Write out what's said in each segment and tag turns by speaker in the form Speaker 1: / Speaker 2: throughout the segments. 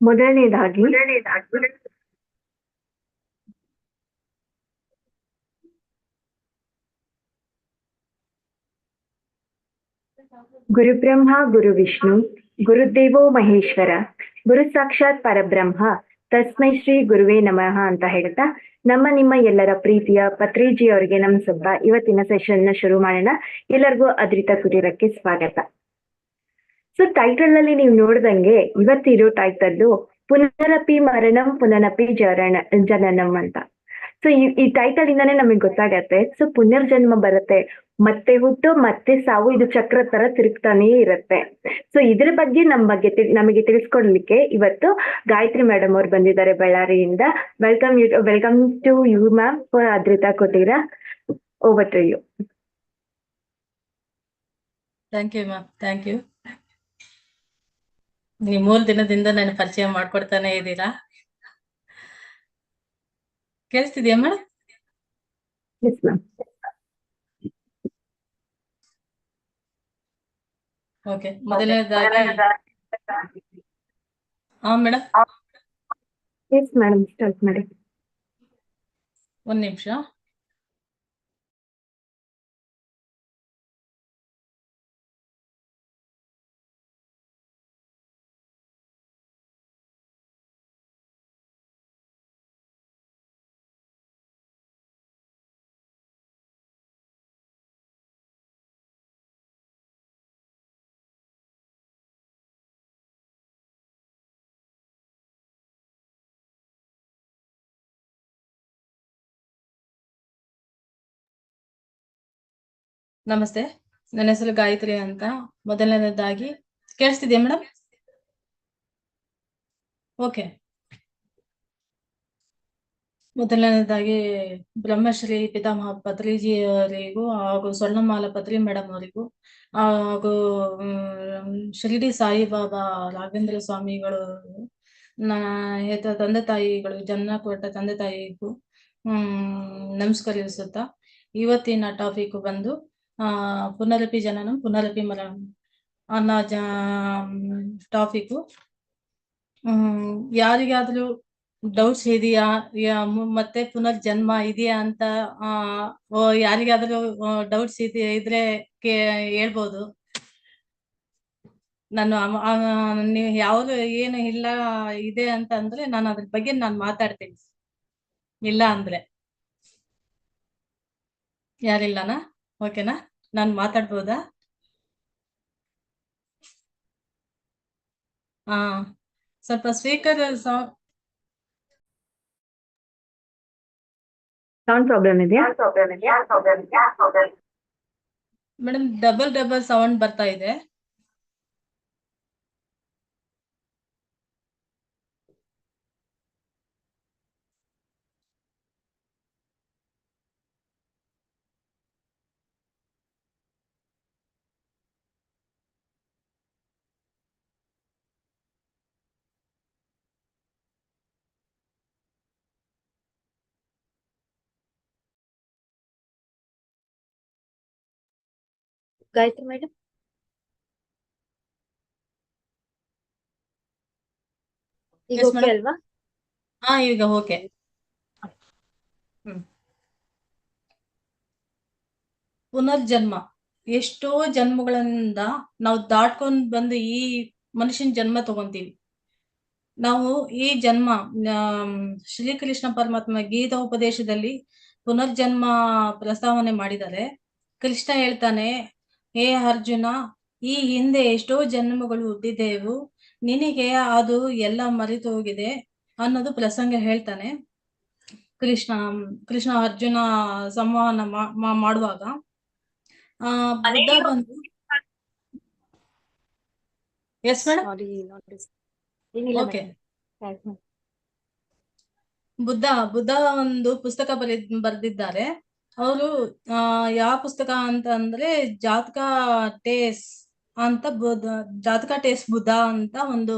Speaker 1: ಮೊದಲನೇದಾಗಿ ಗುರುಬ್ರಹ್ಮ, ಗುರು ವಿಷ್ಣು, ಗುರುದೇವೋ ಮಹೇಶ್ವರ, ಗುರು ಸಾಕ್ಷಾತ್ ಪರಬ್ರಹ್ಮ, ತಸ್ಮೈ ಶ್ರೀ ಗುರುವೇ ನಮಃ ಅಂತ ಹೇಳ್ತಾ ನಮ್ಮ ನಿಮ್ಮ ಎಲ್ಲರ ಪ್ರೀತಿಯ ಪತ್ರಿಜಿ ಅವರಿಗೆ ನಮ್ ಸುಬ್ಬ ಇವತ್ತಿನ ಸೆಷನ್ನ ಶುರು ಮಾಡೋಣ. ಎಲ್ಲರಿಗೂ ಅದ್ರಿತ ಕುಟೀರಕ್ಕೆ ಸ್ವಾಗತ. ಸೊ ಟೈಟಲ್ ಅಲ್ಲಿ ನೀವು ನೋಡ್ದಂಗೆ ಇವತ್ತಿರೋ ಟೈಟಲ್ ಪುನರಪಿ ಮರಣಂ ಪುನರಪಿ ಜರಣ, ಜನನಂ ಅಂತ. ಸೊ ಈ ಟೈಟಲ್ ಇಂದಾನೆ ನಮಗೆ ಗೊತ್ತಾಗತ್ತೆ. ಸೊ ಪುನರ್ಜನ್ಮ ಬರುತ್ತೆ. ಮತ್ತೆ ಹುಟ್ಟು, ಮತ್ತೆ ಸಾವು, ಇದು ಚಕ್ರ ತರ ತಿರುಗ್ತಾನೇ ಇರುತ್ತೆ. ಸೊ ಇದ್ರ ಬಗ್ಗೆ ನಮ್ ಬಗ್ಗೆ ನಮಗೆ ತಿಳಿಸ್ಕೊಡ್ಲಿಕ್ಕೆ ಇವತ್ತು ಗಾಯತ್ರಿ ಮೇಡಮ್ ಅವ್ರು ಬಂದಿದ್ದಾರೆ ಬಳ್ಳಾರಿಯಿಂದ. Welcome you welcome to you ma'am for Adritha ಕೊಟ್ಟಿರ. Over to you
Speaker 2: thank you ma'am thank you ನೀವು ಮೂರು ದಿನದಿಂದ ನನ್ನ ಪರಿಚಯ ಮಾಡ್ಕೊಡ್ತಾನೆ ಇದ್ದೀರಾ? ಕೇಳಿಸ್ತಿದ್ಯಾ ಮೇಡಮ್ ಓಕೆ ಮೊದಲನೇದಾಗಿ ಹಾ ಮೇಡಮ್
Speaker 1: ಎಸ್ ಮೇಡಮ್ ಸ್ಟಾರ್ಟ್ ಮಾಡಿ.
Speaker 2: ಒಂದ್ ನಿಮಿಷ. ನಮಸ್ತೆ. ನನ್ನ ಹೆಸರು ಗಾಯತ್ರಿ ಅಂತ. ಮೊದಲನೇದಾಗಿ ಕೇಳಿಸ್ತಿದ್ಯಾ ಮೇಡಮ್ ಓಕೆ. ಮೊದಲನೇದಾಗಿ ಬ್ರಹ್ಮಶ್ರೀ ಪಿತಾಮಹ ಪತ್ರಿಜಿಯವರಿಗೂ ಹಾಗೂ ಸ್ವರ್ಣಮಾಲ ಪತ್ರಿ ಮೇಡಮ್ ಅವರಿಗೂ ಹಾಗೂ ಶಿರಡಿ ಸಾಯಿಬಾಬಾ ರಾಘವೇಂದ್ರ ಸ್ವಾಮಿಗಳು, ನಾ ತಂದೆ ತಾಯಿಗಳು ಜನ್ಮ ಕೊಟ್ಟ ತಂದೆ ತಾಯಿಗೂ, ಹ್ಮ್, ನಮಸ್ಕರಿಸುತ್ತಾ ಇವತ್ತಿನ ಟಾಪಿಕ್ ಬಂದು ಪುನರಪಿ ಜನನ, ಪುನರಪಿ ಮರಣ. ಅನ್ನೋ ಜ ಟಾಪಿಕ್ ಯಾರಿಗಾದ್ರೂ ಡೌಟ್ಸ್ ಇದೆಯಾ? ಮತ್ತೆ ಪುನರ್ಜನ್ಮ ಇದೆಯಾ ಅಂತ ಯಾರಿಗಾದ್ರೂ ಡೌಟ್ಸ್ ಇದೆ, ಇದ್ರೆ ಹೇಳ್ಬೋದು. ನಾನು ನೀವು ಯಾವ್ದು ಏನು ಇಲ್ಲ, ಇದೆ ಅಂತ ಅಂದ್ರೆ ನಾನು ಅದ್ರ ಬಗ್ಗೆ ನಾನು ಮಾತಾಡ್ತೀನಿ. ಇಲ್ಲ ಅಂದ್ರೆ. ಯಾರಿಲ್ಲನಾ? ಓಕೆನಾ ನಾನು ಮಾತಾಡ್ಬೋದಾ? ಹಾ ಸ್ವಲ್ಪ ಸ್ಪೀಕರ್
Speaker 1: ಸೌಂಡ್ ಪ್ರಾಬ್ಲಮ್ ಇದೆಯಾ?
Speaker 2: ಮೇಡಮ್ ಡಬಲ್ ಡಬಲ್ ಸೌಂಡ್ ಬರ್ತಾ ಇದೆ.
Speaker 1: ಗಾಯತ್ರಿ ಮೇಡಮ್ ಈಗ ಓಕೆ ಅಲ್ವಾ?
Speaker 2: ಹಾ ಈಗ ಓಕೆ ಪುನರ್ಜನ್ಮ. ಎಷ್ಟೋ ಜನ್ಮಗಳಿಂದ ನಾವು ದಾಟ್ಕೊಂಡ್ ಬಂದು ಈ ಮನುಷ್ಯನ ಜನ್ಮ ತಗೊಂತೀವಿ. ನಾವು ಈ ಜನ್ಮ ಶ್ರೀಕೃಷ್ಣ ಪರಮಾತ್ಮ ಗೀತಾ ಉಪದೇಶದಲ್ಲಿ ಪುನರ್ಜನ್ಮ ಪ್ರಸ್ತಾವನೆ ಮಾಡಿದ್ದಾರೆ. ಕೃಷ್ಣ ಹೇಳ್ತಾನೆ ಹೇ ಅರ್ಜುನ ಈ ಹಿಂದೆ ಎಷ್ಟೋ ಜನ್ಮಗಳು ಹುಟ್ಟಿದ್ದೇವು ನಿನಗೆ ಅದು ಎಲ್ಲ ಮರೆತು ಹೋಗಿದೆ ಅನ್ನೋದು ಪ್ರಸಂಗ ಹೇಳ್ತಾನೆ. ಕೃಷ್ಣ ಕೃಷ್ಣ ಅರ್ಜುನ ಸಂವಹನ ಮಾಡುವಾಗ ಆ ಬುದ್ಧ ಬಂದು ಎಸ್ ಓಕೆ ಬುದ್ಧ ಬುದ್ಧ ಒಂದು ಪುಸ್ತಕ ಬರೆದ್ ಬರ್ದಿದ್ದಾರೆ. ಅವರು ಯಾವ ಪುಸ್ತಕ ಅಂತ ಅಂದ್ರೆ ಜಾತಕ ಟೇಸ್ ಅಂತ ಬುದ್ಧ ಜಾತಕ ಟೇಸ್ ಬುದ್ಧ ಅಂತ ಒಂದು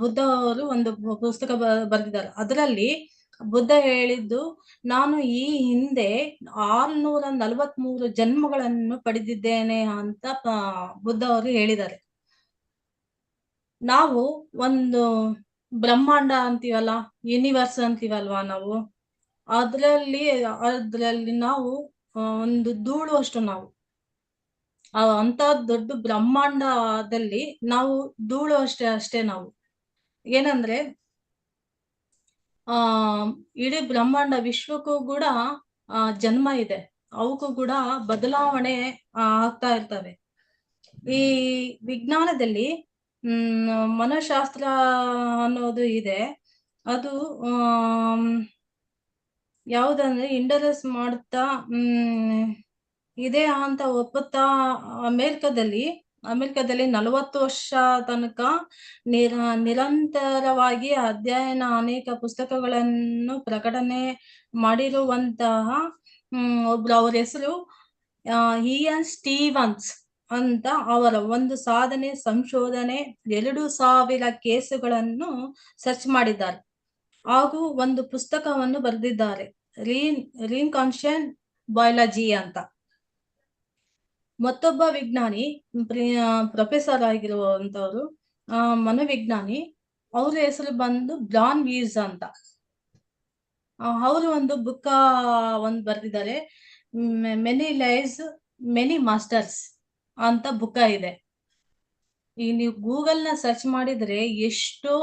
Speaker 2: ಬುದ್ಧ ಅವರು ಒಂದು ಪುಸ್ತಕ ಬರೆದಿದ್ದಾರೆ. ಅದರಲ್ಲಿ ಬುದ್ಧ ಹೇಳಿದ್ದು, ನಾನು ಈ ಹಿಂದೆ ಆರ್ನೂರ ನಲವತ್ಮೂರು ಜನ್ಮಗಳನ್ನು ಪಡೆದಿದ್ದೇನೆ ಅಂತ ಬುದ್ಧ ಅವರು ಹೇಳಿದ್ದಾರೆ. ನಾವು ಒಂದು ಬ್ರಹ್ಮಾಂಡ ಅಂತೀವಲ್ಲ ಯೂನಿವರ್ಸ್ ಅಂತೀವಲ್ವಾ ನಾವು? ಅದ್ರಲ್ಲಿ ಅದ್ರಲ್ಲಿ ನಾವು ಒಂದು ಧೂಳು ಅಷ್ಟು ನಾವು. ಆ ಅಂತ ದೊಡ್ಡ ಬ್ರಹ್ಮಾಂಡದಲ್ಲಿ ನಾವು ಧೂಳು ಅಷ್ಟೇ ಅಷ್ಟೇ ನಾವು. ಏನಂದ್ರೆ ಆ ಇಡೀ ಬ್ರಹ್ಮಾಂಡ ವಿಶ್ವಕ್ಕೂ ಕೂಡ ಆ ಜನ್ಮ ಇದೆ. ಅವಕ್ಕೂ ಕೂಡ ಬದಲಾವಣೆ ಆಗ್ತಾ ಇರ್ತವೆ. ಈ ವಿಜ್ಞಾನದಲ್ಲಿ ಹ್ಮ್ ಮನೋಶಾಸ್ತ್ರ ಅನ್ನೋದು ಇದೆ. ಅದು ಆಮ್, ಯಾವುದಂದ್ರೆ ಇಂಡರಸ್ ಮಾಡ್ತಾ, ಹ್ಮ್, ಇದೆ ಅಂತ ಒಪ್ಪುತ್ತಾ, ಅಮೆರಿಕದಲ್ಲಿ ಅಮೆರಿಕದಲ್ಲಿ ನಲವತ್ತು ವರ್ಷ ತನಕ ನಿರ, ನಿರಂತರವಾಗಿ ಅಧ್ಯಯನ ಅನೇಕ ಪುಸ್ತಕಗಳನ್ನು ಪ್ರಕಟಣೆ ಮಾಡಿರುವಂತಹ, ಹ್ಮ್, ಒಬ್ರು ಅವ್ರ ಹೆಸರು ಇಯನ್ ಸ್ಟೀವನ್ಸ್ ಅಂತ ಅವರ ಒಂದು ಸಾಧನೆ, ಸಂಶೋಧನೆ, ಎರಡು ಸಾವಿರ ಕೇಸುಗಳನ್ನು ಸರ್ಚ್ ಮಾಡಿದ್ದಾರೆ. ಹಾಗೂ ಒಂದು ಪುಸ್ತಕವನ್ನು ಬರೆದಿದ್ದಾರೆ. ರೀನ್ ರೀನ್ ಕಾನ್ಶಿಯನ್ ಬಯಾಲಜಿ ಅಂತ. ಮತ್ತೊಬ್ಬ ವಿಜ್ಞಾನಿ ಪ್ರೊಫೆಸರ್ ಆಗಿರುವಂತವ್ರು ಆ, ಮನೋವಿಜ್ಞಾನಿ, ಅವ್ರ ಹೆಸರು ಬಂದು ಬ್ರಾನ್ ವೀಸ್ ಅಂತ. ಅವರು ಒಂದು ಬುಕ್ ಒಂದು ಬರೆದಿದ್ದಾರೆ. ಮೆನಿ ಲೈಸ್ ಮೆನಿ ಮಾಸ್ಟರ್ಸ್ ಅಂತ ಬುಕ್ಕ ಇದೆ. ಈಗ ನೀವು ಗೂಗಲ್ನ ಸರ್ಚ್ ಮಾಡಿದ್ರೆ ಎಷ್ಟೋ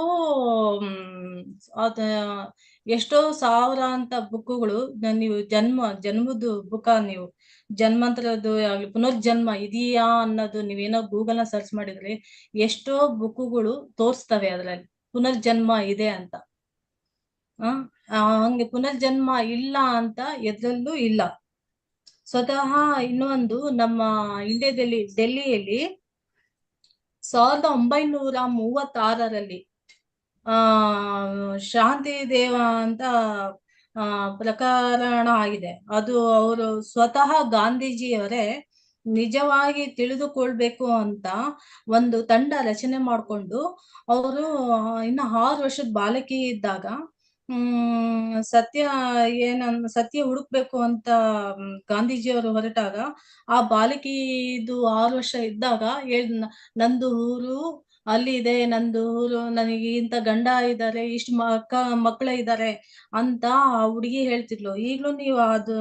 Speaker 2: ಎಷ್ಟೋ ಸಾವಿರ ಅಂತ ಬುಕ್ಕುಗಳು ನೀವು ಜನ್ಮ ಜನ್ಮದ ಬುಕ್ಕ ನೀವು. ಜನ್ಮಾಂತರದ್ದು ಆಗ್ಲಿ, ಪುನರ್ಜನ್ಮ ಇದೆಯಾ ಅನ್ನೋದು ನೀವೇನೋ ಗೂಗಲ್ನ ಸರ್ಚ್ ಮಾಡಿದ್ರೆ ಎಷ್ಟೋ ಬುಕ್ಕುಗಳು ತೋರಿಸ್ತವೆ ಅದ್ರಲ್ಲಿ. ಪುನರ್ಜನ್ಮ ಇದೆ ಅಂತ. ಆ, ಹಂಗೆ ಪುನರ್ಜನ್ಮ ಇಲ್ಲ ಅಂತ ಎದ್ರಲ್ಲೂ ಇಲ್ಲ. ಸ್ವತಃ ಇನ್ನೊಂದು ನಮ್ಮ ಇಂಡಿಯಾದಲ್ಲಿ ಡೆಲ್ಲಿಯಲ್ಲಿ ಸಾವಿರದ ಒಂಬೈನೂರ ಮೂವತ್ತಾರರಲ್ಲಿ ಆ, ಶಾಂತಿ ದೇವ ಅಂತ ಪ್ರಕರಣ ಆಗಿದೆ. ಅದು ಅವರು ಸ್ವತಃ ಗಾಂಧೀಜಿಯವರೇ ನಿಜವಾಗಿ ತಿಳಿದುಕೊಳ್ಬೇಕು ಅಂತ ಒಂದು ತಂಡ ರಚನೆ ಮಾಡಿಕೊಂಡು ಅವರು, ಇನ್ನು ಆರು ವರ್ಷದ ಬಾಲಕಿ ಇದ್ದಾಗ ಸತ್ಯ ಏನನ್ ಸತ್ಯ ಹುಡುಕ್ಬೇಕು ಅಂತ ಗಾಂಧೀಜಿಯವರು ಹೊರಟಾಗ ಆ ಬಾಲಕಿದು ಆರು ವರ್ಷ ಇದ್ದಾಗ ಹೇಳ್ ನಂದು ಊರು ಅಲ್ಲಿ ಇದೆ ನಂದು ನನಗೆ ಇಂಥ ಗಂಡ ಇದ್ದಾರೆ, ಇಷ್ಟು ಮಕ್ಕ ಮಕ್ಕಳ ಇದ್ದಾರೆ ಅಂತ ಆ ಹುಡುಗಿ ಹೇಳ್ತಿದ್ಲು. ಈಗಲೂ ನೀವು ಅದು,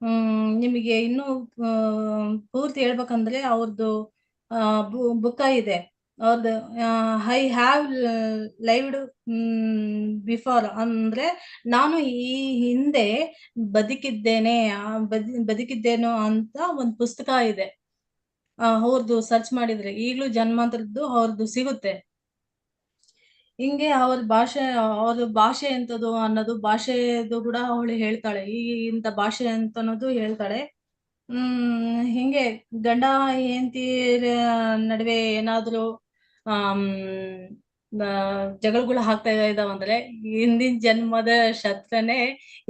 Speaker 2: ಹ್ಮ್, ನಿಮಗೆ ಇನ್ನೂ ಪೂರ್ತಿ ಹೇಳ್ಬೇಕಂದ್ರೆ ಅವ್ರದ್ದು ಬುಕ್ಕ ಇದೆ. ಅವ್ರದ್ದು ಐ ಹ್ಯಾವ್ ಲೈವ್ಡ್ ಬಿಫೋರ್ ಅಂದ್ರೆ ನಾನು ಈ ಹಿಂದೆ ಬದುಕಿದ್ದೇನೆ ಬದಿ ಬದ್- ಬದುಕಿದ್ದೇನೋ ಅಂತ ಒಂದು ಪುಸ್ತಕ ಇದೆ. ಅವ್ರದ್ದು ಸರ್ಚ್ ಮಾಡಿದ್ರೆ ಈಗಲೂ ಜನ್ಮಾಂತರದ್ದು ಅವ್ರದ್ದು ಸಿಗುತ್ತೆ. ಹಿಂಗೆ ಅವ್ರ ಭಾಷೆ ಅವ್ರ ಭಾಷೆ ಎಂತದು ಅನ್ನೋದು ಭಾಷೆದು ಕೂಡ ಅವಳು ಹೇಳ್ತಾಳೆ. ಈ ಇಂತ ಭಾಷೆ ಅಂತ ಅನ್ನೋದು ಹೇಳ್ತಾಳೆ. ಹ್ಮ್ ಹಿಂಗೆ ಗಂಡ ಹೆಂಡತಿ ನಡುವೆ ಏನಾದ್ರು ಆ, ಜಗಳಗಳು ಆಗ್ತಾ ಇದಾವಂದ್ರೆ ಹಿಂದಿನ ಜನ್ಮದ ಶತ್ರನೇ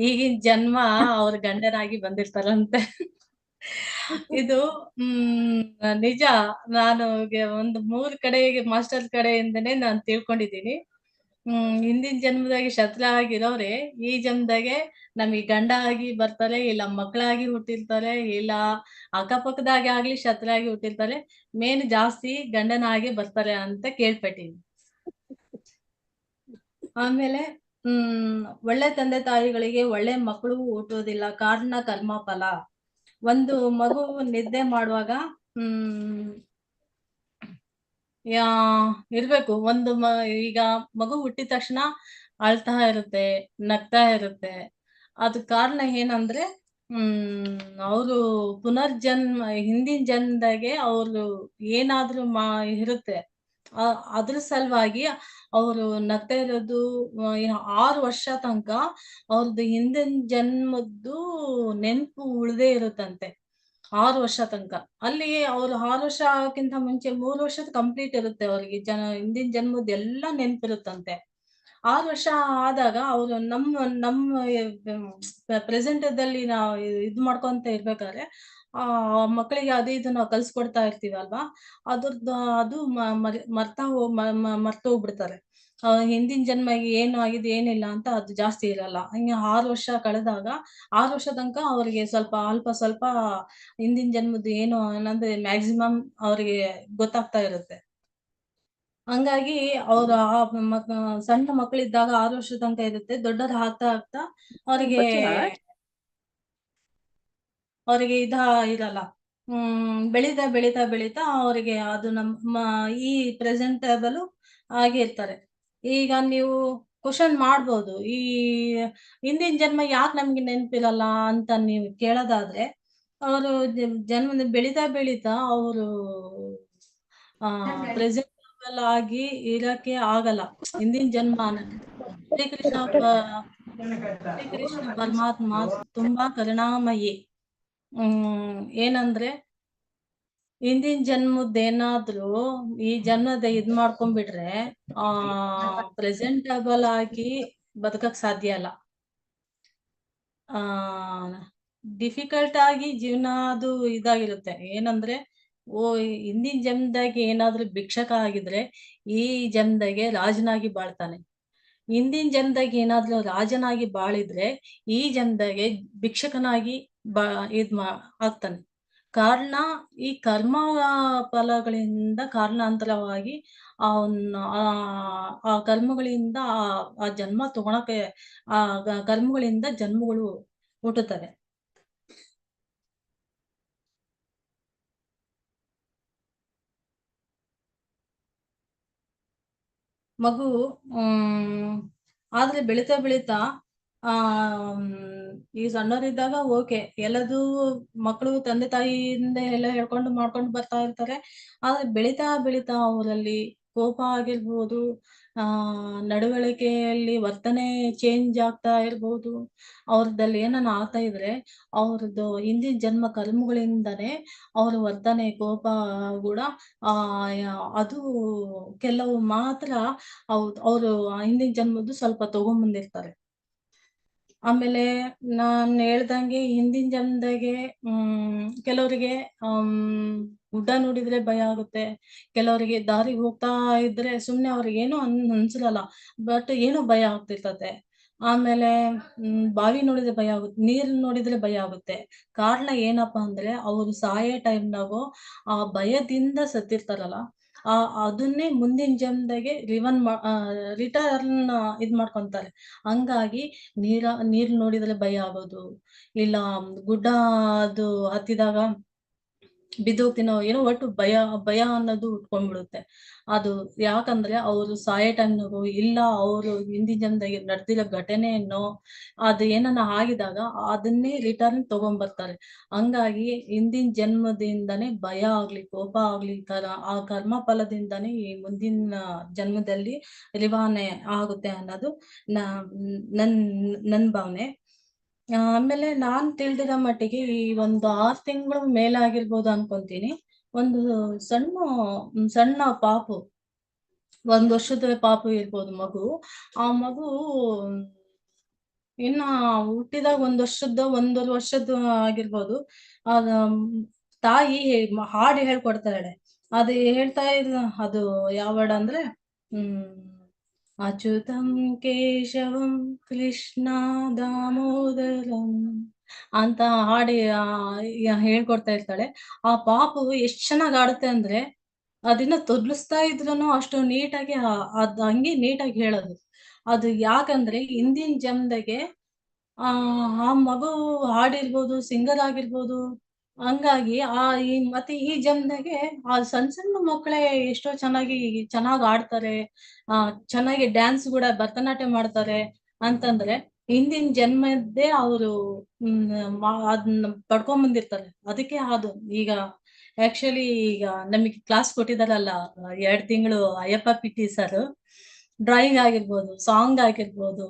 Speaker 2: ಈಗಿನ ಜನ್ಮ ಅವ್ರ ಗಂಡನಾಗಿ ಬಂದಿರ್ತಾರಂತೆ. ಇದು, ಹ್ಮ್, ನಿಜ. ನಾನು ಒಂದು ಮೂರ್ ಕಡೆಗೆ, ಮಾಸ್ಟರ್ ಕಡೆಯಿಂದನೇ ನಾನು ತಿಳ್ಕೊಂಡಿದ್ದೀನಿ. ಹ್ಮ್, ಹಿಂದಿನ ಜನ್ಮದಾಗೆ ಶತ್ರ ಆಗಿರೋರೆ, ಈ ಜನ್ಮದಾಗೆ ನಮಗೆ ಗಂಡ ಆಗಿ ಬರ್ತಾರೆ ಇಲ್ಲ ಮಕ್ಕಳಾಗಿ ಹುಟ್ಟಿರ್ತಾರೆ ಇಲ್ಲ ಅಕ್ಕಪಕ್ಕದಾಗೆ ಆಗ್ಲಿ ಶತ್ರಾಗಿ ಹುಟ್ಟಿರ್ತಾರೆ ಮೇನ್ ಜಾಸ್ತಿ ಗಂಡನಾಗಿ ಬರ್ತಾರೆ ಅಂತ ಕೇಳ್ಪಟ್ಟಿನಿ. ಆಮೇಲೆ, ಹ್ಮ್, ಒಳ್ಳೆ ತಂದೆ ತಾಯಿಗಳಿಗೆ ಒಳ್ಳೆ ಮಕ್ಕಳು ಹುಟ್ಟೋದಿಲ್ಲ, ಕಾರಣ ಕರ್ಮ ಫಲ ಒಂದು ಮಗು ನಿದ್ದೆ ಮಾಡುವಾಗ, ಹ್ಮ್, ಯಾ, ಇರ್ಬೇಕು. ಒಂದು ಮ, ಈಗ ಮಗು ಹುಟ್ಟಿದ ತಕ್ಷಣ ಅಳ್ತಾ ಇರುತ್ತೆ, ನಗ್ತಾ ಇರುತ್ತೆ. ಅದ್ ಕಾರಣ ಏನಂದ್ರೆ, ಹ್ಮ್, ಅವರು ಪುನರ್ಜನ್ಮ, ಹಿಂದಿನ ಜನ್ಮದಾಗೆ ಅವರು ಏನಾದ್ರೂ ಮಾ, ಇರುತ್ತೆ. ಅದ್ರ ಸಲುವಾಗಿ ಅವರು ನಗ್ತಾ ಇರೋದು ಆರು ವರ್ಷ ತನಕ ಅವ್ರದ್ದು ಹಿಂದಿನ ಜನ್ಮದ್ದು ನೆನಪು ಉಳ್ದೇ ಇರುತ್ತಂತೆ. ಆರು ವರ್ಷ ತನಕ. ಅಲ್ಲಿ ಅವ್ರು ಆರು ವರ್ಷ ಮುಂಚೆ ಮೂರು ವರ್ಷದ ಕಂಪ್ಲೀಟ್ ಇರುತ್ತೆ ಅವ್ರಿಗೆ ಜನ, ಹಿಂದಿನ ಜನ್ಮದ ಎಲ್ಲ ನೆನಪಿರುತ್ತಂತೆ. ಆರು ವರ್ಷ ಆದಾಗ ಅವರು ನಮ್ಮ ನಮ್ಮ ಪ್ರೆಸೆಂಟದಲ್ಲಿ ನಾವು ಇದು ಮಾಡ್ಕೊಂತ ಇರ್ಬೇಕಾದ್ರೆ ಆ ಮಕ್ಕಳಿಗೆ ಅದು ಇದನ್ನ ಕಲ್ಸ್ಕೊಡ್ತಾ ಇರ್ತೀವಲ್ವಾ? ಅದ್ರದ್ದು ಅದು ಮರ್ತಾ ಹೋಗ್ ಮರ್ತ ಹೋಗ್ಬಿಡ್ತಾರೆ. ಆ, ಹಿಂದಿನ ಜನ್ಮಗೆ ಏನು ಆಗಿದೆ ಏನಿಲ್ಲ ಅಂತ ಅದು ಜಾಸ್ತಿ ಇರಲ್ಲ. ಹಿಂಗೆ ಆರು ವರ್ಷ ಕಳೆದಾಗ ಆರು ವರ್ಷ ತನಕ ಅವ್ರಿಗೆ ಸ್ವಲ್ಪ ಅಲ್ಪ ಸ್ವಲ್ಪ ಹಿಂದಿನ ಜನ್ಮದ್ದು ಏನು ಅನ್ನೋದು ಮ್ಯಾಕ್ಸಿಮಮ್ ಅವ್ರಿಗೆ ಗೊತ್ತಾಗ್ತಾ ಇರುತ್ತೆ. ಹಂಗಾಗಿ ಅವ್ರ ಆ ಸಣ್ಣ ಮಕ್ಕಳಿದ್ದಾಗ ಆರು ವರ್ಷ ತನಕ ಇರುತ್ತೆ. ದೊಡ್ಡವ್ರ ಆಗ್ತಾ ಆಗ್ತಾ ಅವರಿಗೆ ಅವರಿಗೆ ಇದ ಇರಲ್ಲ. ಹ್ಮ್, ಬೆಳೀತಾ ಬೆಳೀತಾ ಬೆಳೀತಾ ಅವರಿಗೆ ಅದು ನಮ್ಮ ಈ ಪ್ರೆಸೆಂಟೇಬಲ್ ಆಗಿ ಇರ್ತಾರೆ. ಈಗ ನೀವು ಕ್ವಶನ್ ಮಾಡ್ಬೋದು. ಈ ಹಿಂದಿನ ಜನ್ಮ ಯಾಕೆ ನಮ್ಗೆ ನೆನಪಿರಲ್ಲ ಅಂತ ನೀವು ಕೇಳೋದಾದ್ರೆ, ಅವರು ಜನ್ಮ ಬೆಳೀತಾ ಬೆಳೀತಾ ಅವರು ಪ್ರೆಸೆಂಟೇಬಲ್ ಆಗಿ ಇರಕ್ಕೆ ಆಗಲ್ಲ. ಹಿಂದಿನ ಜನ್ಮ ಶ್ರೀಕೃಷ್ಣ ಶ್ರೀಕೃಷ್ಣ ಪರಮಾತ್ಮ ತುಂಬಾ ಕರುಣಾಮಯಿ. ಹ್ಮ್, ಏನಂದ್ರೆ ಹಿಂದಿನ ಜನ್ಮದ್ದೇನಾದ್ರೂ ಈ ಜನ್ಮದ ಇದ್ ಮಾಡ್ಕೊಂಡ್ಬಿಟ್ರೆ ಆ ಪ್ರೆಸೆಂಟಬಲ್ ಆಗಿ ಬದುಕಕ್ ಸಾಧ್ಯ ಅಲ್ಲ. ಆ ಡಿಫಿಕಲ್ಟ್ ಆಗಿ ಜೀವನ ಅದು ಇದಾಗಿರುತ್ತೆ. ಏನಂದ್ರೆ, ಓ, ಹಿಂದಿನ ಜನ್ಮದಾಗೆ ಏನಾದ್ರೂ ಭಿಕ್ಷಕ ಆಗಿದ್ರೆ ಈ ಜನ್ಮದಾಗೆ ರಾಜನಾಗಿ ಬಾಳ್ತಾನೆ. ಹಿಂದಿನ ಜನ್ಮದಾಗ ಏನಾದ್ರೂ ರಾಜನಾಗಿ ಬಾಳಿದ್ರೆ ಈ ಜನ್ಮದಾಗೆ ಭಿಕ್ಷಕನಾಗಿ ಬಾ, ಇದ್ ಮಾ, ಆಗ್ತಾನೆ. ಕಾರಣ, ಈ ಕರ್ಮ ಫಲಗಳಿಂದ, ಕಾರಣಾಂತರವಾಗಿ ಅವನ್ನ ಆ ಕರ್ಮಗಳಿಂದ, ಆ ಜನ್ಮ ತಗೊಳಕ್ಕೆ, ಆ ಕರ್ಮಗಳಿಂದ ಜನ್ಮಗಳು ಹುಟ್ಟುತ್ತವೆ. ಮಗು, ಹ್ಮ್, ಆದ್ರೆ ಬೆಳೀತಾ ಬೆಳೀತಾ ಈ ಸಣ್ಣವರಿದ್ದಾಗ ಓಕೆ. ಎಲ್ಲದು ಮಕ್ಕಳು ತಂದೆ ತಾಯಿಯಿಂದ ಎಲ್ಲ ಹೇಳ್ಕೊಂಡು ಮಾಡ್ಕೊಂಡು ಬರ್ತಾ ಇರ್ತಾರೆ. ಆದ್ರೆ ಬೆಳಿತಾ ಬೆಳಿತಾ ಅವರಲ್ಲಿ ಕೋಪ ಆಗಿರ್ಬೋದು, ಆ, ನಡವಳಿಕೆಯಲ್ಲಿ ವರ್ತನೆ ಚೇಂಜ್ ಆಗ್ತಾ ಇರ್ಬೋದು. ಅವ್ರದಲ್ಲಿ ಏನನ್ನ ಆಗ್ತಾ ಇದ್ರೆ ಅವ್ರದ್ದು ಹಿಂದಿನ ಜನ್ಮ ಕರ್ಮಗಳಿಂದನೇ ಅವ್ರ ವರ್ತನೆ, ಕೋಪ ಕೂಡ, ಆ, ಅದು ಕೆಲವು ಮಾತ್ರ ಅವ್ರ, ಅವರು ಹಿಂದಿನ ಜನ್ಮದ್ದು ಸ್ವಲ್ಪ ತಗೊಂಬಂದಿರ್ತಾರೆ. ಆಮೇಲೆ ನಾನ್ ಹೇಳ್ದಂಗೆ ಹಿಂದಿನ ಜನ್ಮದಾಗೆ, ಹ್ಮ್, ಕೆಲವರಿಗೆ, ಹ್ಮ್, ಗುಡ್ಡ ನೋಡಿದ್ರೆ ಭಯ ಆಗುತ್ತೆ. ಕೆಲವರಿಗೆ ದಾರಿಗೆ ಹೋಗ್ತಾ ಇದ್ರೆ ಸುಮ್ನೆ ಅವ್ರಿಗೆ ಏನೋ ಅನ್ ಅನ್ಸಿರಲ್ಲ ಬಟ್ ಏನೋ ಭಯ ಆಗ್ತಿರ್ತತೆ. ಆಮೇಲೆ ಬಾವಿ ನೋಡಿದ್ರೆ ಭಯ ಆಗುತ್ತೆ. ನೀರ್ ನೋಡಿದ್ರೆ ಭಯ ಆಗುತ್ತೆ. ಕಾರಣ ಏನಪ್ಪಾ ಅಂದ್ರೆ ಅವ್ರು ಸಾಯೋ ಟೈಮ್ನಾಗು ಆ ಭಯದಿಂದ ಸತ್ತಿರ್ತಾರಲ್ಲ. ಅದನ್ನೇ ಮುಂದಿನ ಜನ್ಮದಾಗೆ ರಿವನ್ ರಿಟರ್ನ್ ಇದ್ ಮಾಡ್ಕೊಂತಾರೆ. ಹಂಗಾಗಿ ನೀರ, ನೀರ್ ನೋಡಿದ್ರೆ ಭಯ ಆಗೋದು. ಇಲ್ಲ, ಗುಡ್ಡ ಅದು ಹತ್ತಿದಾಗ ಬಿದ್ದೋಗ್ತೀನೋ ಏನೋ ಒಟ್ಟು ಭಯ ಭಯ ಅನ್ನೋದು ಉಟ್ಕೊಂಡ್ಬಿಡುತ್ತೆ. ಅದು ಯಾಕಂದ್ರೆ ಅವರು ಸಾಯೋ ಇಲ್ಲ ಅವರು ಹಿಂದಿನ ಜನ್ಮದಾಗೆ ನಡೆದಿರೋ ಏನೋ ಅದು ಏನನ್ನ ಆಗಿದಾಗ ಅದನ್ನೇ ರಿಟರ್ನ್ ತಗೊಂಡ್ಬರ್ತಾರೆ ಹಂಗಾಗಿ ಹಿಂದಿನ ಜನ್ಮದಿಂದನೇ ಭಯ ಆಗ್ಲಿ, ಕೋಪ ಆಗ್ಲಿ ಕರ ಆ ಕರ್ಮ ಫಲದಿಂದನೇ ಈ ಮುಂದಿನ ಜನ್ಮದಲ್ಲಿ ರಿವಾನೆ ಆಗುತ್ತೆ ಅನ್ನೋದು ನನ್ ನನ್ ಭಾವನೆ. ಆಮೇಲೆ ನಾನ್ ತಿಳಿದಿರೋ ಮಟ್ಟಿಗೆ ಈ ಒಂದು ಆರ್ ತಿಂಗಳು ಮೇಲಾಗಿರ್ಬೋದು ಅನ್ಕೊಂತೀನಿ. ಒಂದು ಸಣ್ಣ ಸಣ್ಣ ಪಾಪು, ಒಂದ್ ವರ್ಷದ ಪಾಪು ಇರ್ಬೋದು ಮಗು. ಆ ಮಗು ಇನ್ನ ಹುಟ್ಟಿದಾಗ ಒಂದ್ ವರ್ಷದ ಒಂದೂವರೆ ವರ್ಷದ ಆಗಿರ್ಬೋದು. ಅದ ತಾಯಿ ಹಾಡು ಹೇಳ್ಕೊಡ್ತಾಳೆ. ಅದು ಹೇಳ್ತಾ ಇದ್ ಅದು ಯಾವ ಹಾಡ ಅಂದ್ರೆ, ಹ್ಮ್ ಅಚ್ಯುತಂ ಕೇಶವಂ ಕೃಷ್ಣ ದಾಮೋದರಂ ಅಂತ ಹಾಡಿ ಹೇಳ್ಕೊಡ್ತಾ ಇರ್ತಾಳೆ. ಆ ಪಾಪು ಎಷ್ಟ್ ಚೆನ್ನಾಗ್ ಆಡುತ್ತೆ ಅಂದ್ರೆ ಅದನ್ನ ತೊದ್ಲಿಸ್ತಾ ಇದ್ರು ಅಷ್ಟು ನೀಟಾಗಿ ಅದ್ ಹಂಗೆ ನೀಟಾಗಿ ಹೇಳೋದು. ಅದು ಯಾಕಂದ್ರೆ ಹಿಂದಿನ ಜನ್ಮದಾಗೆ ಆ ಆ ಮಗು ಹಾಡಿರ್ಬೋದು, ಸಿಂಗರ್ ಆಗಿರ್ಬೋದು ಹಂಗಾಗಿ ಆ ಈ ಮತ್ತೆ ಈ ಜನ್ದಾಗೆ ಆ ಸಣ್ಣ ಸಣ್ಣ ಮಕ್ಕಳೇ ಎಷ್ಟೋ ಚೆನ್ನಾಗಿ ಚೆನ್ನಾಗ್ ಆಡ್ತಾರೆ, ಆ ಚೆನ್ನಾಗಿ ಡ್ಯಾನ್ಸ್ ಕೂಡ ಭರತನಾಟ್ಯ ಮಾಡ್ತಾರೆ ಅಂತಂದ್ರೆ ಹಿಂದಿನ ಜನ್ಮದ್ದೇ ಅವರು, ಹ್ಮ್ ಅದನ್ನ ಪಡ್ಕೊಂಡ್ ಬಂದಿರ್ತಾರೆ. ಅದಕ್ಕೆ ಅದು ಈಗ ಆಕ್ಚುಲಿ ಈಗ ನಮಗೆ ಕ್ಲಾಸ್ ಕೊಟ್ಟಿದಾರಲ್ಲ ಎರಡ್ ತಿಂಗಳು ಅಯ್ಯಪ್ಪ ಪಿಟಿ ಸರ್ ಡ್ರಾಯಿಂಗ್ ಆಗಿರ್ಬೋದು ಸಾಂಗ್ ಆಗಿರ್ಬೋದು,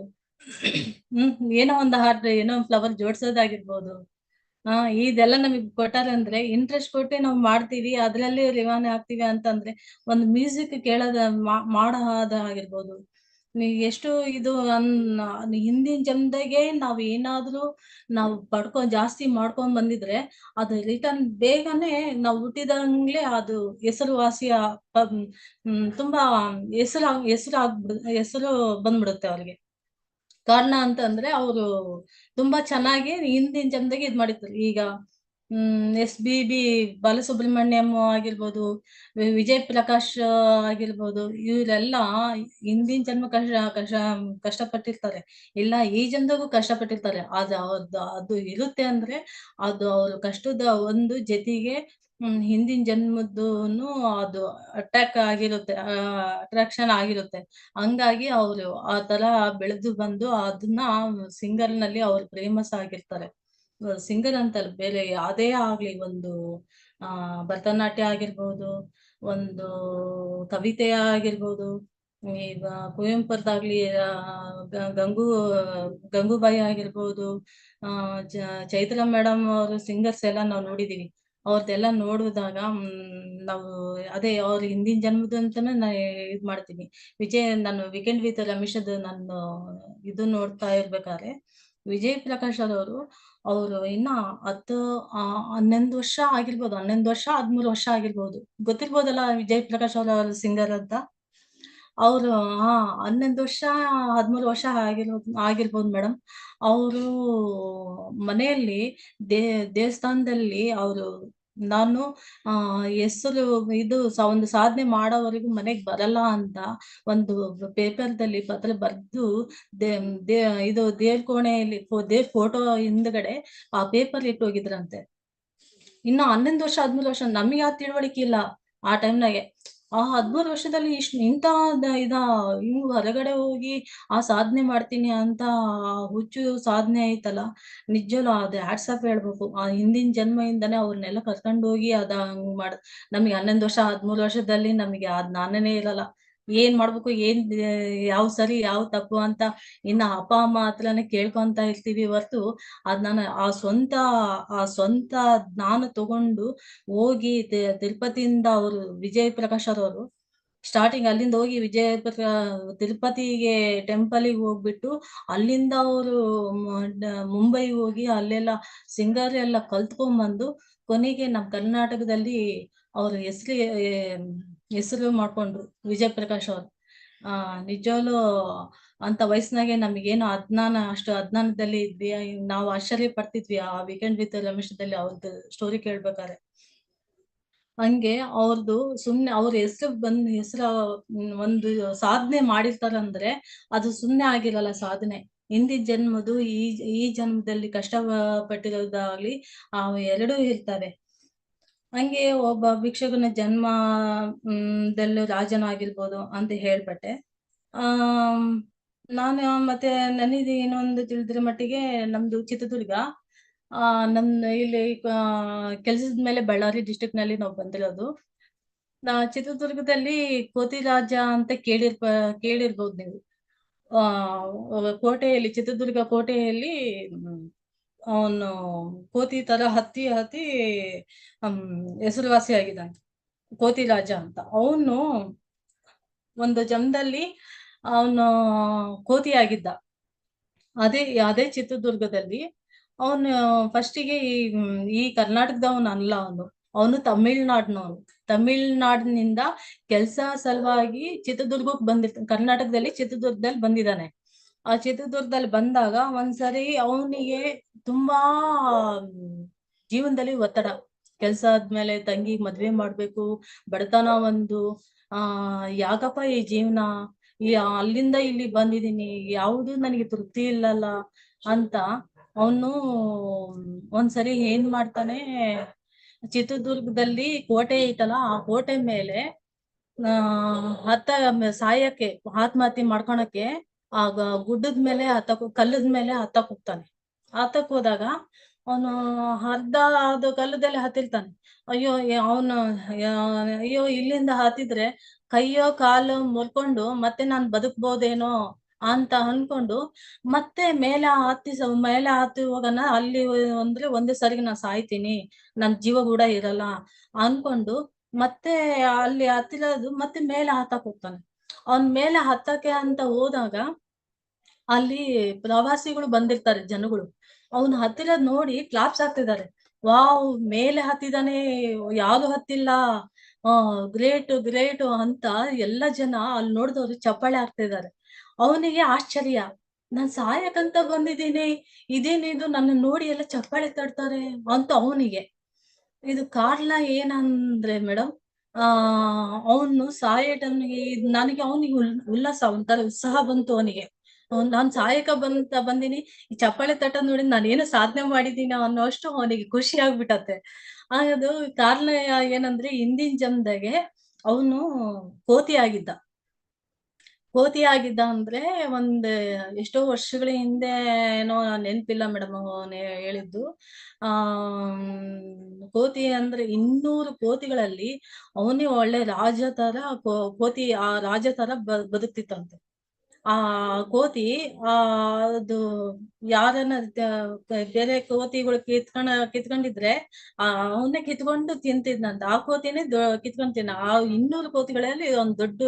Speaker 2: ಹ್ಮ್, ಏನೋ ಒಂದು ಹಾಡ್ ಏನೋ ಒಂದು ಫ್ಲವರ್ ಜೋಡ್ಸೋದಾಗಿರ್ಬೋದು. ಆ ಇದೆಲ್ಲ ನಮಗ್ ಕೊಟ್ಟಾರೆ ಅಂದ್ರೆ ಇಂಟ್ರೆಸ್ಟ್ ಕೊಟ್ಟು ನಾವು ಮಾಡ್ತೀವಿ ಅದ್ರಲ್ಲಿ ರಿವಾನೆ ಆಗ್ತೀವಿ ಅಂತಂದ್ರೆ ಒಂದ್ ಮ್ಯೂಸಿಕ್ ಕೇಳೋದ ಮಾಡೋದ ಆಗಿರ್ಬೋದು ಎಷ್ಟು ಇದು ಹಿಂದಿನ ಜನದಾಗೆ ನಾವ್ ಏನಾದ್ರೂ ನಾವು ಪಡ್ಕೊ ಜಾಸ್ತಿ ಮಾಡ್ಕೊಂಡ್ ಬಂದಿದ್ರೆ ಅದು ರಿಟರ್ನ್ ಬೇಗನೆ ನಾವು ಹುಟ್ಟಿದಂಗ್ಲೆ ಅದು ಹೆಸರುವಾಸಿ ಆ- ಪ- ಹ್ಮ್, ತುಂಬಾ ಹೆಸರು ಹೆಸರು ಆಗ್ಬಿಡ್ ಹೆಸರು ಬಂದ್ಬಿಡುತ್ತೆ ಅವ್ರಿಗೆ. ಕಾರಣ ಅಂತಂದ್ರೆ ಅವರು ತುಂಬಾ ಚೆನ್ನಾಗಿ ಹಿಂದಿನ ಜನ್ಮದಾಗೆ ಇದ್ ಮಾಡಿದ್ರು. ಈಗ, ಹ್ಮ್, ಎಸ್ ಬಿ ಬಿ ಬಾಲಸುಬ್ರಹ್ಮಣ್ಯಂ ಆಗಿರ್ಬೋದು ವಿಜಯ್ ಪ್ರಕಾಶ್ ಆಗಿರ್ಬೋದು, ಇವರೆಲ್ಲ ಹಿಂದಿನ ಜನ್ಮ ಕಷ್ಟ ಕಷ್ಟ ಕಷ್ಟಪಟ್ಟಿರ್ತಾರೆ. ಇಲ್ಲ, ಈ ಜನದಾಗೂ ಕಷ್ಟಪಟ್ಟಿರ್ತಾರೆ. ಅದು ಅದು ಇರುತ್ತೆ ಅಂದ್ರೆ ಅದು ಅವ್ರ ಕಷ್ಟದ ಒಂದು ಜೊತೆಗೆ ಹಿಂದಿನ ಜನ್ಮದ್ದು ಅದು ಅಟ್ಯಾಕ್ ಆಗಿರುತ್ತೆ ಅಟ್ರಾಕ್ಷನ್ ಆಗಿರುತ್ತೆ. ಹಂಗಾಗಿ ಅವರು ಆ ತರ ಬೆಳೆದು ಬಂದು ಅದನ್ನ ಸಿಂಗರ್ನಲ್ಲಿ ಅವ್ರು ಫೇಮಸ್ ಆಗಿರ್ತಾರೆ. ಸಿಂಗರ್ ಅಂತಲ್ಲ, ಬೇರೆ ಯಾವ್ದೇ ಆಗ್ಲಿ ಒಂದು, ಆ, ಭರತನಾಟ್ಯ ಆಗಿರ್ಬೋದು, ಒಂದು ಕವಿತೆ ಆಗಿರ್ಬೋದು, ಈಗ ಕುವೆಂಪುರದಾಗ್ಲಿ ಗಂಗು, ಗಂಗೂಬಾಯಿ ಆಗಿರ್ಬೋದು, ಆ ಚೈತ್ರ ಮೇಡಮ್ ಅವರು ಸಿಂಗರ್ಸ್ ಎಲ್ಲ ನಾವು ನೋಡಿದೀವಿ. ಅವ್ರದ್ದೆಲ್ಲ ನೋಡಿದಾಗ ನಾವು ಅದೇ ಅವ್ರ ಹಿಂದಿನ ಜನ್ಮದ ಅಂತಾನೆ ನಾ ಇದ್ ಮಾಡ್ತೀನಿ. ವಿಜಯ್ ನಾನು ವೀಕೆಂಡ್ ವಿತ್ ರಮೇಶದ್ ನಾನು ಇದು ನೋಡ್ತಾ ಇರ್ಬೇಕಾದ್ರೆ, ವಿಜಯ್ ಪ್ರಕಾಶ್ ಅವರು ಅವರು ಇನ್ನ ಹತ್ತು ಹನ್ನೊಂದು ವರ್ಷ ಆಗಿರ್ಬೋದು, ಹನ್ನೊಂದು ವರ್ಷ, ಹದ್ಮೂರು ವರ್ಷ ಆಗಿರ್ಬೋದು. ಗೊತ್ತಿರ್ಬೋದಲ್ಲ ವಿಜಯ್ ಪ್ರಕಾಶ್ ಅವ್ರ ಸಿಂಗರ್ ಅಂತ? ಅವರು, ಹಾ, ಹನ್ನೊಂದು ವರ್ಷ, ಹದ್ಮೂರು ವರ್ಷ ಆಗಿರ್ಬೋದು ಆಗಿರ್ಬೋದು ಮೇಡಮ್ ಅವರು ಮನೆಯಲ್ಲಿ, ದೇ, ದೇವಸ್ಥಾನದಲ್ಲಿ ಅವರು ನಾನು ಹೆಸರು ಇದು ಒಂದು ಸಾಧನೆ ಮಾಡೋವರೆಗೂ ಮನೆಗ್ ಬರಲ್ಲ ಅಂತ ಒಂದು ಪೇಪರ್ದಲ್ಲಿ ಪತ್ರ ಬರೆದು ದೇ ದೇ, ಇದು ದೇವ್ ಕೋಣೆಯಲ್ಲಿ ದೇವ್ರ ಫೋಟೋ ಹಿಂದ್ಗಡೆ ಆ ಪೇಪರ್ ಇಟ್ಟು ಹೋಗಿದ್ರಂತೆ. ಇನ್ನು ಹನ್ನೊಂದು ವರ್ಷ, ಹದ್ಮೂರು ವರ್ಷ ನಮಗೆ ಆ ತಿಳುವಳಿಕೆ ಇಲ್ಲ ಆ ಟೈಮ್ನಾಗೆ. ಆ ಹದ್ಮೂರು ವರ್ಷದಲ್ಲಿ ಇಷ್ಟು ದ- ಇದ ಹಿಂಗ್ ಹೊರಗಡೆ ಹೋಗಿ ಆ ಸಾಧನೆ ಮಾಡ್ತೀನಿ ಅಂತ ಹುಚ್ಚು ಸಾಧನೆ ಐತಲ್ಲ? ನಿಜಲು ಅದು ಆಫ್ ಹೇಳ್ಬೇಕು? ಆ ಹಿಂದಿನ ಜನ್ಮದಿಂದನೇ ಅವ್ರನ್ನೆಲ್ಲ ಕರ್ಕೊಂಡು ಹೋಗಿ ಅದ ಹಂಗ್ ಮಾಡ್, ನಮಗೆ ಹನ್ನೊಂದು ವರ್ಷ, ಹದ್ಮೂರು ವರ್ಷದಲ್ಲಿ ನಮಗೆ ಆ ಜ್ಞಾನನೇ ಇರಲ್ಲ. ಏನ್ ಮಾಡ್ಬೇಕು, ಏನ್, ಯಾವ ಸರಿ, ಯಾವ ತಪ್ಪು ಅಂತ ಇನ್ನ ಅಪ್ಪ, ಅಮ್ಮ ಹತ್ರನೇ ಕೇಳ್ಕೊಂತ ಇರ್ತೀವಿ ಹೊರ್ತು. ಅದ್ ನಾನು ಆ ಸ್ವಂತ ಆ ಸ್ವಂತ ಜ್ಞಾನ ತಗೊಂಡು ಹೋಗಿ ತಿರುಪತಿಯಿಂದ ಅವರು, ವಿಜಯ್ ಪ್ರಕಾಶ್ ಅವರು ಸ್ಟಾರ್ಟಿಂಗ್ ಅಲ್ಲಿಂದ ಹೋಗಿ ವಿಜಯ ತಿರುಪತಿಗೆ ಟೆಂಪಲಿಗೆ ಹೋಗ್ಬಿಟ್ಟು ಅಲ್ಲಿಂದ ಅವರು ಮುಂಬೈಗೆ ಹೋಗಿ ಅಲ್ಲೆಲ್ಲ ಸಿಂಗರ್ ಎಲ್ಲ ಕಲ್ತ್ಕೊಂಡ್ಬಂದು ಕೊನೆಗೆ ನಮ್ಮ ಕರ್ನಾಟಕದಲ್ಲಿ ಅವ್ರ ಹೆಸರು ಹೆಸರು ಮಾಡ್ಕೊಂಡ್ರು ವಿಜಯ್ ಪ್ರಕಾಶ್ ಅವರು. ಆ, ನಿಜವಾಗ್ಲು ಅಂತ ವಯಸ್ಸಿನಾಗೆ ನಮಗೇನು ಅಜ್ಞಾನ ಅಷ್ಟು ಅಜ್ಞಾನದಲ್ಲಿ ಇದ್ವಿ. ನಾವು ಆಶ್ಚರ್ಯ ಪಡ್ತಿದ್ವಿ. ಆ ವೀಕೆಂಡ್ ವಿತ್ ರಮೇಶದಲ್ಲಿ ಅವ್ರದ್ದು ಸ್ಟೋರಿ ಕೇಳ್ಬೇಕಾದ್ರೆ. ಹಂಗೆ ಅವ್ರದ್ದು ಸುಮ್ನೆ ಅವ್ರ ಹೆಸರು ಬಂದ್, ಹೆಸರು ಒಂದು ಸಾಧನೆ ಮಾಡಿರ್ತಾರಂದ್ರೆ ಅದು ಸುಮ್ನೆ ಆಗಿರಲ್ಲ ಸಾಧನೆ. ಹಿಂದಿನ ಜನ್ಮದು ಈ ಈ ಜನ್ಮದಲ್ಲಿ ಕಷ್ಟ ಪಟ್ಟಿರೋದಾಗ್ಲಿ ಆ, ಎರಡೂ ಇರ್ತವೆ. ಹಂಗೆ ಒಬ್ಬ ಭಿಕ್ಷಕನ ಜನ್ಮ ದಲ್ಲೂ ರಾಜನಾಗಿರ್ಬೋದು ಅಂತ ಹೇಳ್ಬಟ್ಟೆ ಆ ನಾನು ಮತ್ತೆ ನನಗೆ ಇನ್ನೊಂದು ತಿಳಿದ್ರ ಮಟ್ಟಿಗೆ ನಮ್ದು ಚಿತ್ರದುರ್ಗ. ಆ ನಮ್ ಇಲ್ಲಿ ಕೆಲಸದ ಮೇಲೆ ಬಳ್ಳಾರಿ ಡಿಸ್ಟಿಕ್ನಲ್ಲಿ ನಾವು ಬಂದಿರೋದು. ಚಿತ್ರದುರ್ಗದಲ್ಲಿ ಕೋತಿ ರಾಜ ಅಂತ ಕೇಳಿರ್ಪ, ಕೇಳಿರ್ಬೋದು ನೀವು. ಆ, ಕೋಟೆಯಲ್ಲಿ, ಚಿತ್ರದುರ್ಗ ಕೋಟೆಯಲ್ಲಿ ಅವನು ಕೋತಿ ತರ ಹತ್ತಿ ಹತ್ತಿ, ಹ್ಮ್ ಹೆಸರುವಾಸಿ ಆಗಿದ್ದಾನೆ ಕೋತಿ ರಾಜ ಅಂತ. ಅವನು ಒಂದು ಜನ್ಮದಲ್ಲಿ ಅವನು ಕೋತಿ ಆಗಿದ್ದ ಅದೇ ಅದೇ ಚಿತ್ರದುರ್ಗದಲ್ಲಿ ಅವನು ಫಸ್ಟಿಗೆ ಈ ಈ ಕರ್ನಾಟಕದವನು ಅಲ್ಲ ಅವನು. ಅವನು ತಮಿಳ್ನಾಡಿನವನು. ತಮಿಳ್ನಾಡಿನಿಂದ ಕೆಲಸ ಸಲುವಾಗಿ ಚಿತ್ರದುರ್ಗಕ್ಕೆ ಬಂದಿರ್ತ, ಕರ್ನಾಟಕದಲ್ಲಿ ಚಿತ್ರದುರ್ಗದಲ್ಲಿ ಬಂದಿದ್ದಾನೆ. ಆ ಚಿತ್ರದುರ್ಗದಲ್ಲಿ ಬಂದಾಗ ಒಂದ್ಸರಿ ಅವನಿಗೆ ತುಂಬಾ ಜೀವನದಲ್ಲಿ ಒತ್ತಡ. ಕೆಲ್ಸ ಆದ್ಮೇಲೆ ತಂಗಿ ಮದ್ವೆ ಮಾಡ್ಬೇಕು, ಬಡತನ ಒಂದು, ಆ, ಯಾಕಪ್ಪ ಈ ಜೀವನ? ಈ ಅಲ್ಲಿಂದ ಇಲ್ಲಿ ಬಂದಿದೀನಿ ಯಾವುದು ನನಗೆ ತೃಪ್ತಿ ಇಲ್ಲಲ್ಲ ಅಂತ ಅವನು ಒಂದ್ಸರಿ ಏನ್ ಮಾಡ್ತಾನೆ, ಚಿತ್ರದುರ್ಗದಲ್ಲಿ ಕೋಟೆ ಐತಲ್ಲ, ಆ ಕೋಟೆ ಮೇಲೆ, ಆ, ಹತ್ತ ಸಾಯಕ್ಕೆ, ಆತ್ಮಹತ್ಯೆ ಮಾಡ್ಕೊಳಕ್ಕೆ ಆ ಗ- ಗುಡ್ಡದ ಮೇಲೆ ಹತ್ತಕ್ ಕಲ್ಲದ ಮೇಲೆ ಹತ್ತಕ್ ಹೋಗ್ತಾನೆ. ಹತ್ತಕ್ ಹೋದಾಗ ಅವನು ಅರ್ಧ ಅದು ಕಲ್ಲದಲ್ಲಿ ಹತ್ತಿರ್ತಾನೆ. ಅಯ್ಯೋ ಅವನು ಅಯ್ಯೋ, ಇಲ್ಲಿಂದ ಹತ್ತಿದ್ರೆ ಕೈಯೋ, ಕಾಲು ಮುರ್ಕೊಂಡು ಮತ್ತೆ ನಾನ್ ಬದುಕ್ಬೋದೇನೋ ಅಂತ ಅನ್ಕೊಂಡು ಮತ್ತೆ ಮೇಲೆ ಹತ್ತಿ ಮೇಲೆ ಹತ್ತಿ ಹೋಗೋಣ ಅಲ್ಲಿ ಅಂದ್ರೆ ಒಂದೇ ಸರಿಗೆ ನಾ ಸಾಯ್ತೀನಿ, ನನ್ ಜೀವ ಕೂಡ ಇರಲ್ಲ ಅನ್ಕೊಂಡು ಮತ್ತೆ ಅಲ್ಲಿ ಹತ್ತಿರೋದು ಮತ್ತೆ ಮೇಲೆ ಹತ್ತಕ್ ಹೋಗ್ತಾನೆ. ಅವನ್ ಮೇಲೆ ಹತ್ತಕ್ಕೆ ಅಂತ ಹೋದಾಗ ಅಲ್ಲಿ ಪ್ರವಾಸಿಗಳು ಬಂದಿರ್ತಾರೆ ಜನಗಳು. ಅವನ್ ಹತ್ತಿರ ನೋಡಿ ಕ್ಲಾಪ್ಸ್ ಆಗ್ತಿದ್ದಾರೆ. ವಾವ್, ಮೇಲೆ ಹತ್ತಿದಾನೆ, ಯಾರು ಹತ್ತಿಲ್ಲ ಗ್ರೇಟ್ ಗ್ರೇಟ್ ಅಂತ ಎಲ್ಲ ಜನ ಅಲ್ಲಿ ನೋಡಿದವ್ರು ಚಪ್ಪಾಳೆ ಆಗ್ತಿದ್ದಾರೆ ಅವನಿಗೆ ಆಶ್ಚರ್ಯ, ನಾನ್ ಸಾಯಕಂತ ಬಂದಿದ್ದೀನಿ ಇದೇನಿದು ನನ್ನ ನೋಡಿ ಎಲ್ಲ ಚಪ್ಪಾಳೆ ತಡ್ತಾರೆ ಅಂತ ಅವನಿಗೆ. ಇದು ಕಾರಣ ಏನಂದ್ರೆ ಮೇಡಮ್ ಆ, ಅವನು ಸಾಯೋ ಟೈಮ್ಗೆ ನನಗೆ ಅವನಿಗೆ ಉಲ್ಲಾಸ, ಒಂಥರ ಉತ್ಸಾಹ ಬಂತು ಅವನಿಗೆ. ನಾನು ಸಾಯಕ ಬಂತ, ಬಂದಿನಿ, ಈ ಚಪ್ಪಾಳೆ ತಟ್ಟ ನೋಡಿ ನಾನೇನು ಸಾಧನೆ ಮಾಡಿದೀನಿ ಅನ್ನೋಷ್ಟು ಅವನಿಗೆ ಖುಷಿ ಆಗ್ಬಿಟ್ಟತ್ತೆ ಅದು ಕಾರಣ ಏನಂದ್ರೆ, ಹಿಂದಿನ ಜನ್ಮದಾಗೆ ಅವನು ಕೋತಿ ಆಗಿದ್ದ. ಕೋತಿ ಆಗಿದ್ದ ಅಂದ್ರೆ ಒಂದ್ ಎಷ್ಟೋ ವರ್ಷಗಳ ಹಿಂದೆ ಏನೋ ನೆನಪಿಲ್ಲ ಮೇಡಮ್ ಹೇಳಿದ್ದು. ಆ ಕೋತಿ ಅಂದ್ರೆ ಇನ್ನೂರು ಕೋತಿಗಳಲ್ಲಿ ಅವನೇ ಒಳ್ಳೆ ರಾಜ ತರ ಕೋತಿ ಆ ರಾಜ ತರ ಬದುಕ್ತಿತ್ತಂತೆ. ಆ ಕೋತಿ ಆ, ಅದು ಯಾರನ್ನ ಬೇರೆ ಕೋತಿಗಳು ಕಿತ್ಕೊಂಡ ಕಿತ್ಕೊಂಡಿದ್ರೆ ಆ, ಅವನ್ನೇ ಕಿತ್ಕೊಂಡು ತಿಂತಿದ್ನಂತೆ. ಆ ಕೋತಿನೇ ಕಿತ್ಕೊಂಡ್ ತಿನ್ನ, ಆ ಇನ್ನೂರು ಕೋತಿಗಳಲ್ಲಿ ಒಂದ್ ದೊಡ್ಡ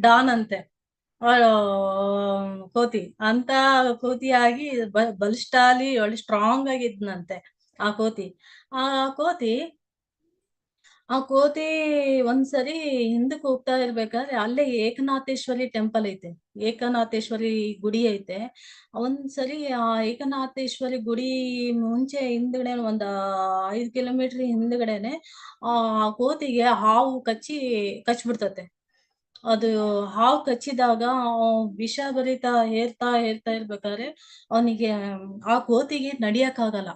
Speaker 2: ಡಾನ್ ಅಂತೆ. ಕೋತಿ, ಅಂತ ಕೋತಿಯಾಗಿ ಬ- ಬಲಿಷ್ಠಾಲಿ ಒಳ್ಳೆ ಸ್ಟ್ರಾಂಗ್ ಆಗಿದ್ನಂತೆ, ಆ ಕೋತಿ. ಆ ಕೋತಿ ಆ ಕೋತಿ ಒಂದ್ಸರಿ ಹಿಂದಕ್ಕೆ ಹೋಗ್ತಾ ಇರ್ಬೇಕಾದ್ರೆ ಅಲ್ಲೇ ಏಕನಾಥೇಶ್ವರಿ ಟೆಂಪಲ್ ಐತೆ, ಏಕನಾಥೇಶ್ವರಿ ಗುಡಿ ಐತೆ. ಒಂದ್ಸರಿ ಆ ಏಕನಾಥೇಶ್ವರಿ ಗುಡಿ ಮುಂಚೆ ಹಿಂದ್ಗಡೆ, ಒಂದ್ ಐದ್ ಕಿಲೋಮೀಟರ್ ಹಿಂದ್ಗಡೆನೆ ಆ ಕೋತಿಗೆ ಹಾವು ಕಚ್ಚಿ ಕಚ್ಬಿಡ್ತತೆ. ಅದು ಹಾವು ಕಚ್ಚಿದಾಗ ವಿಷ ಬರಿತಾ ಹೇರ್ತಾ ಹೇರ್ತಾ ಇರ್ಬೇಕಾದ್ರೆ ಅವನಿಗೆ, ಆ ಕೋತಿಗೆ ನಡಿಯಕ್ ಆಗಲ್ಲ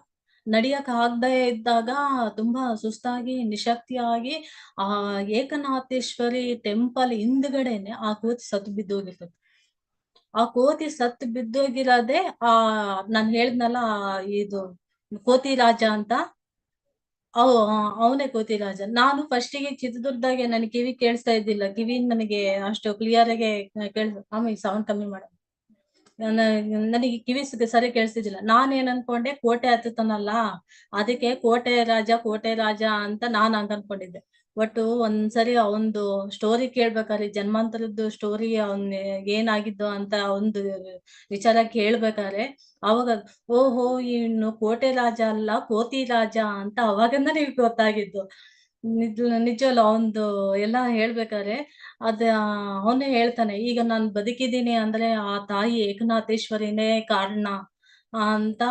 Speaker 2: ನಡಿಯಕ್ ಆಗದೆ ಇದ್ದಾಗ ತುಂಬಾ ಸುಸ್ತಾಗಿ, ನಿಶಕ್ತಿಯಾಗಿ ಆ ಏಕನಾಥೇಶ್ವರಿ ಟೆಂಪಲ್ ಹಿಂದ್ಗಡೆನೆ ಆ ಕೋತಿ ಸತ್ತು ಬಿದ್ದೋಗಿರ್ತದೆ. ಆ ಕೋತಿ ಸತ್ತು ಬಿದ್ದೋಗಿರೋದೆ ಆ, ನಾನು ಹೇಳಿದ್ನಲ್ಲ ಇದು ಕೋತಿ ರಾಜ ಅಂತ? ಅವ್ ಅವನೇ ಕೋತಿ ರಾಜ ನಾನು ಫಸ್ಟಿಗೆ ಚಿತ್ರದುರ್ಗದಾಗೆ ನನ್ ಕಿವಿ ಕೇಳಿಸ್ತಾ ಇದ್ದಿಲ್ಲ. ಕಿವಿ ನನಗೆ ಅಷ್ಟು ಕ್ಲಿಯರ್ ಆಗಿ ಕೇಳಿಸ್ ಆಮೇಲೆ ಸೌಂಡ್ ಕಮ್ಮಿ ಮಾಡ. ನನಗೆ ಕಿವಿ ಸರಿ ಕೇಳಿಸ್ತಿದ್ದಿಲ್ಲ. ನಾನ್ ಏನ್ ಅನ್ಕೊಂಡೆ, ಕೋಟೆ ಹತ್ತತನಲ್ಲ ಅದಕ್ಕೆ ಕೋಟೆ ರಾಜ ಕೋಟೆ ರಾಜ ಅಂತ ನಾನ್ ಹಂಗ ಅನ್ಕೊಂಡಿದ್ದೆ. ಒಟ್ಟು ಒಂದ್ಸರಿ ಅವಂದು ಸ್ಟೋರಿ ಕೇಳ್ಬೇಕಾದ್ರೆ ಜನ್ಮಾಂತರದ್ದು ಸ್ಟೋರಿ ಅವನ್ ಏನಾಗಿದ್ದು ಅಂತ ಒಂದು ವಿಚಾರ ಕೇಳ್ಬೇಕಾದ್ರೆ ಅವಾಗ, ಓಹೋ, ಇನ್ನು ಕೋಟೆ ರಾಜ ಅಲ್ಲ, ಕೋತಿ ರಾಜ ಅಂತ ಅವಾಗಂದ ನಿಮ್ಗೆ ಗೊತ್ತಾಗಿದ್ದು. ನಿಜ, ನಿಜವಲ್ಲ ಅವಂದು ಎಲ್ಲ ಹೇಳ್ಬೇಕಾದ್ರೆ ಅದ, ಅವನೇ ಹೇಳ್ತಾನೆ, ಈಗ ನಾನ್ ಬದುಕಿದ್ದೀನಿ ಅಂದ್ರೆ ಆ ತಾಯಿ ಏಕನಾಥೇಶ್ವರಿನೇ ಕಾರಣ ಅಂತ